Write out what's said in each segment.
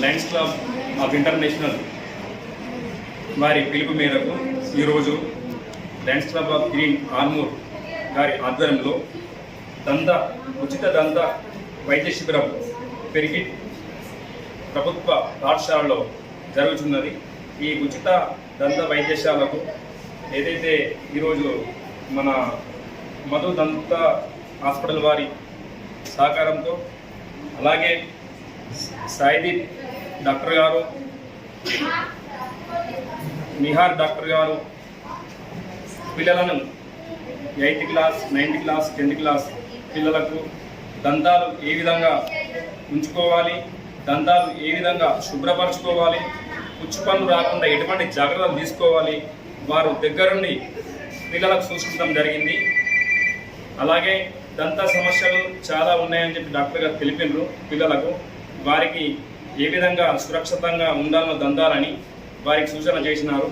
Lions club of international వారి పిలుపు మేరకు ఈరోజు lions club of green Armoor గారి ఆధ్వర్యంలో దంద ఉచిత దంద వైద్య శిబిరం పెరిగి ప్రభుత్వ పాఠశాలలో జరుగుతున్నది ఈ ఉచిత దంత వైద్యశాలకు ఏదైతే ఈరోజు మన మధు దంత హాస్పిటల్ వారి సహకారంతో అలాగే సాయిదీప్ డాక్టర్ గారు నిహార్ డాక్టర్ గారు పిల్లలను eighth class ninth class tenth class పిల్లలకు దంతాలు ఏ విధంగా ఉంచుకోవాలి దంతాలు ఏ విధంగా శుభ్రపరచుకోవాలి పుచ్చు పనులు రాకుండా ఎటువంటి జాగ్రత్తలు తీసుకోవాలి వారు దగ్గరుండి పిల్లలకు సూచించడం జరిగింది. అలాగే దంత సమస్యలు చాలా ఉన్నాయని చెప్పి డాక్టర్ గారు తెలిపినారు పిల్లలకు. వారికి ఏ విధంగా సురక్షితంగా ఉండాలో దందాలని వారికి సూచన చేసినారు.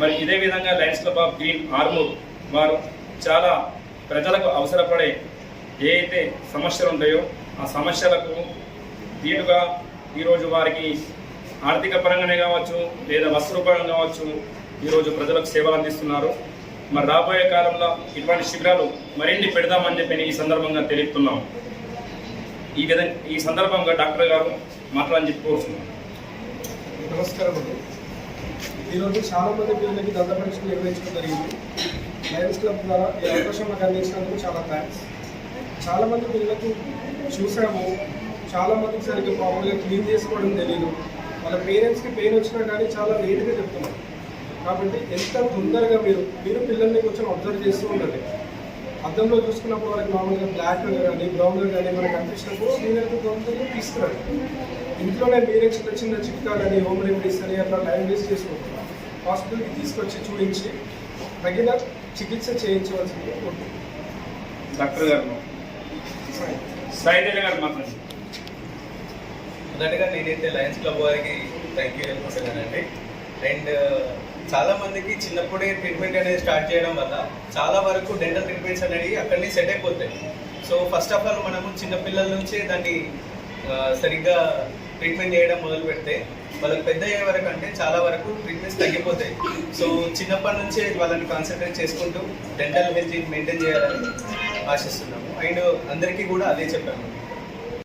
మరి ఇదే విధంగా lions club of green Armoor వారు చాలా ప్రజలకు అవసరపడే ఏ అయితే సమస్యలు ఉంటాయో ఆ సమస్యలకు దీటుగా ఈరోజు వారికి ఆర్థిక పరంగానే కావచ్చు లేదా వస్త్రపరంగా కావచ్చు ఈరోజు ప్రజలకు సేవలు అందిస్తున్నారు. మరి రాబోయే కాలంలో ఇటువంటి శిబిరాలు మరిన్ని పెడదామని చెప్పి ఈ సందర్భంగా తెలుపుతున్నాం ఈ విధంగా ఈ సందర్భంగా డాక్టర్ గారు మాట్లాడని చెప్పి కోరుతున్నాను నమస్కారం అండి. ఈరోజు చాలా మంది పిల్లలకి దంత పరీక్షలు నిర్వహించడం జరిగింది. లయన్స్ క్లబ్ ద్వారా ఈ అవకాశం మాకు అందించినందుకు చాలా థ్యాంక్స్ చాలామంది పిల్లలకు చూసాము. చాలామందికి సరిగ్గా ప్రాపర్గా క్లీన్ చేసుకోవడం తెలియదు వాళ్ళ పేరెంట్స్కి పెయిన్ వచ్చినా కానీ చాలా లేట్గా చెప్తున్నారు. కాబట్టి ఎంత తొందరగా మీరు మీరు పిల్లల్ని కొంచెం అబ్జర్వ్ చేస్తూ ఉండండి. అద్దంలో చూసుకున్నప్పుడు వాళ్ళకి మామూలుగా బ్లాక్ కానీ బ్రౌన్ కానీ మనకు అనిపించినప్పుడు క్లీనర్కి తొందరగా తీసుకురండి ఇంట్లోనే మీరే చిన్న చిన్న చిట్కాలని హోమ్ రెమెడీస్ అని అట్లా టైం వేస్ట్ చేసుకుంటున్నాం హాస్పిటల్కి తీసుకొచ్చి చూపించి తగిన చికిత్స చేయించవలసింది ఉంటుంది. డాక్టర్ గారు. మాట్లాడండి. మొదటగా నేనైతే లయన్స్ క్లబ్ వారికి థ్యాంక్ యూ చెప్పుకుంటున్నానండి అండ్ చాలా మందికి చిన్నప్పుడే ట్రీట్మెంట్ అనేది స్టార్ట్ చేయడం వల్ల చాలా వరకు డెంటల్ ట్రీట్మెంట్స్ అనేవి అక్కడనే సెట్ అయిపోతాయి. సో ఫస్ట్ ఆఫ్ ఆల్ మనము చిన్నపిల్లల నుంచే దాన్ని సరిగ్గా ట్రీట్మెంట్ చేయడం మొదలు పెడితే వాళ్ళకి పెద్ద అయ్యే వరకు అంటే చాలా వరకు ట్రీట్మెంట్స్ తగ్గిపోతాయి. సో చిన్నప్పటి నుంచే వాళ్ళని కాన్సన్ట్రేట్ చేసుకుంటూ డెంటల్ హెల్త్ మెయింటైన్ చేయాలని ఆశిస్తున్నాము. అండ్ అందరికీ కూడా అదే చెప్పాము